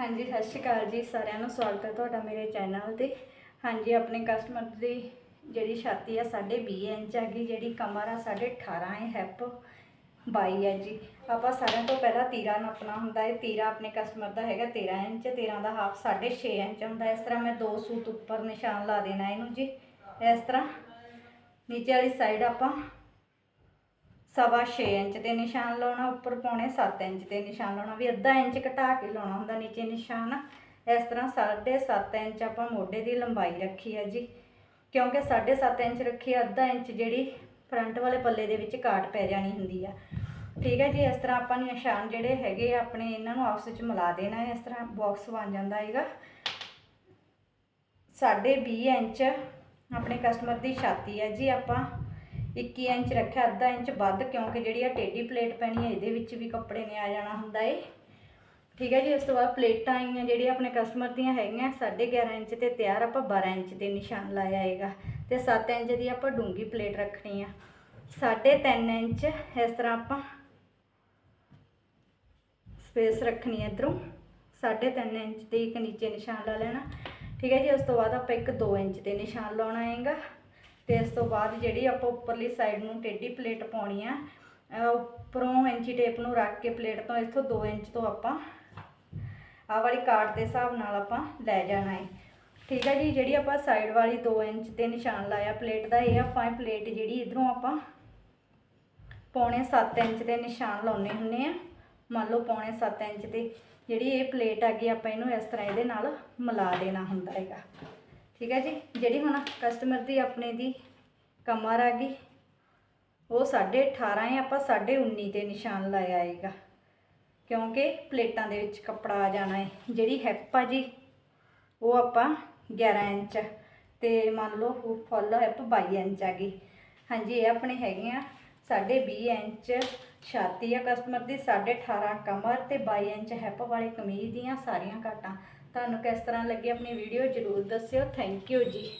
ਹਾਂਜੀ, ਸਤਿ ਸ਼੍ਰੀ ਅਕਾਲ ਜੀ, ਸਾਰਿਆਂ ਨੂੰ ਸਵਾਗਤ ਹੈ ਤੁਹਾਡਾ ਮੇਰੇ ਚੈਨਲ ਤੇ। ਹਾਂਜੀ, ਆਪਣੇ ਕਸਟਮਰ ਦੀ ਜਿਹੜੀ ਛਾਤੀ ਆ 20 ਇੰਚ ਹੈਗੀ, ਜਿਹੜੀ ਕਮਰ ਆ 18.5 ਹੈ, ਹੈਪ 22 ਹੈ ਜੀ। ਆਪਾਂ ਸਾਰਿਆਂ ਤੋਂ ਪਹਿਲਾਂ ਤੀਰਾ ਨਾਪਣਾ ਹੁੰਦਾ ਹੈ। ਤੀਰਾ ਆਪਣੇ ਕਸਟਮਰ ਦਾ ਹੈਗਾ 13 ਇੰਚ 13 ਦਾ ਹਾਫ 6.5 ਇੰਚ ਹੁੰਦਾ ਇਸ ਤਰ੍ਹਾਂ ਮੈਂ ਦੋ ਸੂਤ ਉੱਪਰ ਨਿਸ਼ਾਨ ਲਾ ਦੇਣਾ ਇਹਨੂੰ ਜੀ। ਇਸ ਤਰ੍ਹਾਂ ਨੀਚੇ ਵਾਲੀ ਸਾਈਡ ਆਪਾਂ ਸਵਾ 6 ਇੰਚ ਦੇ ਨਿਸ਼ਾਨ ਲਾਉਣਾ, ਉੱਪਰ ਪੌਣੇ 7 ਇੰਚ ਦੇ ਨਿਸ਼ਾਨ ਲਾਉਣਾ, ਵੀ ਅੱਧਾ ਇੰਚ ਘਟਾ ਕੇ ਲਾਉਣਾ ਹੁੰਦਾ ਨੀਚੇ ਨਿਸ਼ਾਨ। ਇਸ ਤਰ੍ਹਾਂ 7.5 ਇੰਚ ਆਪਾਂ ਮੋਢੇ ਦੀ ਲੰਬਾਈ ਰੱਖੀ ਹੈ ਜੀ। ਕਿਉਂਕਿ 7.5 ਇੰਚ ਰੱਖੀ ਹੈ ਅੱਧਾ ਇੰਚ ਜਿਹੜੀ ਫਰੰਟ ਵਾਲੇ ਪੱਲੇ ਦੇ ਵਿੱਚ ਕਾਟ ਪੈ ਜਾਣੀ ਹੁੰਦੀ ਆ। ਠੀਕ ਹੈ ਜੀ, ਇਸ ਤਰ੍ਹਾਂ ਆਪਾਂ ਨਿਸ਼ਾਨ ਜਿਹੜੇ ਹੈਗੇ ਆ, ਆਪਣੇ ਇਹਨਾਂ ਨੂੰ ਆਪਸ ਵਿੱਚ ਮਿਲਾ ਦੇਣਾ, ਇਸ ਤਰ੍ਹਾਂ ਬਾਕਸ ਬਣ ਜਾਂਦਾ ਹੈਗਾ। ਸਾਢੇ 20 ਇੰਚ ਆਪਣੇ ਕਸਟਮਰ ਦੀ ਛਾਤੀ ਹੈ ਜੀ ਆਪਾਂ। 21 ਇੰਚ ਰੱਖਿਆ, ਅੱਧਾ ਇੰਚ ਵੱਧ, ਕਿਉਂਕਿ ਜਿਹੜੀ ਆ ਟੇਢੀ ਪਲੇਟ ਪੈਣੀ ਹੈ ਇਹਦੇ ਵਿੱਚ ਵੀ ਕੱਪੜੇ ਨੇ ਆ ਜਾਣਾ ਹੁੰਦਾ ਏ। ਠੀਕ ਹੈ ਜੀ, ਉਸ ਤੋਂ ਬਾਅਦ ਪਲੇਟਾਂ ਆਈਆਂ ਜਿਹੜੀਆਂ ਆਪਣੇ ਕਸਟਮਰ ਦੀਆਂ ਹੈਗੀਆਂ 11.5 ਇੰਚ ਤੇ ਤਿਆਰ ਆਪਾਂ 12 ਇੰਚ ਦੇ ਨਿਸ਼ਾਨ ਲਾਇਆ ਹੈਗਾ। ਤੇ 7 ਇੰਚ ਦੀ ਆਪਾਂ ਡੂੰਗੀ ਪਲੇਟ ਰੱਖਣੀ ਆ। 3.5 ਇੰਚ ਇਸ ਤਰ੍ਹਾਂ ਆਪਾਂ ਸਪੇਸ ਰੱਖਣੀ ਹੈ ਇਧਰੋਂ। 3.5 ਇੰਚ ਦੇ ਇੱਕ ਨੀਚੇ ਨਿਸ਼ਾਨ ਲਾ ਲੈਣਾ। ਠੀਕ ਹੈ ਜੀ, ਉਸ ਤੋਂ ਬਾਅਦ ਆਪਾਂ ਇੱਕ 2 ਇੰਚ ਦੇ ਨਿਸ਼ਾਨ ਲਾਉਣਾ ਹੈਗਾ। ਤੇ ਇਸ ਤੋਂ ਬਾਅਦ ਜਿਹੜੀ ਆਪਾਂ ਉੱਪਰਲੀ ਸਾਈਡ ਨੂੰ ਟੇਢੀ ਪਲੇਟ ਪਾਉਣੀ ਆ ਉੱਪਰੋਂ ਇੰਚੀ ਟੇਪ ਨੂੰ ਰੱਖ ਕੇ ਪਲੇਟ ਤੋਂ ਇੱਥੋਂ 2 ਇੰਚ ਤੋਂ ਆਪਾਂ ਆਹ ਵਾਲੀ ਕਾਟ ਦੇ ਹਿਸਾਬ ਨਾਲ ਆਪਾਂ ਲੈ ਜਾਣਾ ਹੈ ਠੀਕ ਹੈ ਜੀ, ਜਿਹੜੀ ਆਪਾਂ ਸਾਈਡ ਵਾਲੀ 2 ਇੰਚ ਤੇ ਨਿਸ਼ਾਨ ਲਾਇਆ ਪਲੇਟ ਦਾ, ਇਹ ਆਪਾਂ ਪਲੇਟ ਜਿਹੜੀ ਇਧਰੋਂ ਆਪਾਂ ਪੌਣੇ 7 ਇੰਚ ਦੇ ਨਿਸ਼ਾਨ ਲਾਉਣੇ ਹੁੰਨੇ ਆ। ਮੰਨ ਲਓ ਪੌਣੇ 7 ਇੰਚ ਤੇ, ਜਿਹੜੀ ਇਹ ਪਲੇਟ ਹੈਗੀ, ਆਪਾਂ ਇਹਨੂੰ ਇਸ ਤਰ੍ਹਾਂ ਇਹਦੇ ਨਾਲ ਮਿਲਾ ਦੇਣਾ ਹੁੰਦਾ ਹੈਗਾ। ਠੀਕ ਹੈ ਜੀ? ਜਿਹੜੀ ਹੁਣ ਕਸਟਮਰ ਦੀ ਆਪਣੇ ਦੀ ਕਮਰ ਆ ਗਈ, ਉਹ 18.5 ਹੈ, ਆਪਾਂ 19.5 ਤੇ ਨਿਸ਼ਾਨ ਲਾਇਆ ਆਏਗਾ ਕਿਉਂਕਿ ਪਲੇਟਾਂ ਦੇ ਵਿੱਚ ਕੱਪੜਾ ਆ ਜਾਣਾ ਹੈ। ਜਿਹੜੀ ਹੈਪ ਆ ਜੀ, ਉਹ ਆਪਾਂ 11 ਇੰਚ ਤੇ ਮੰਨ ਲਓ ਫੁੱਲ ਹੈਪ 22 ਇੰਚ ਆ ਗਈ। ਹਾਂਜੀ, ਇਹ ਆਪਣੇ ਹੈਗੇ ਆ ਸਾਢੇ 20 ਇੰਚ ਛਾਤੀ ਆ ਕਸਟਮਰ ਦੀ 18.5 ਕਮਰ ਤੇ 22 ਇੰਚ ਹੈਪ ਵਾਲੇ ਕਮੀਜ਼ ਦੀਆਂ ਸਾਰੀਆਂ ਘਾਟਾਂ। ਤੁਹਾਨੂੰ ਕਿਸ ਤਰ੍ਹਾਂ ਲੱਗੀ ਆਪਣੀ ਵੀਡੀਓ ਜਰੂਰ ਦੱਸਿਓ। ਥੈਂਕ ਯੂ ਜੀ।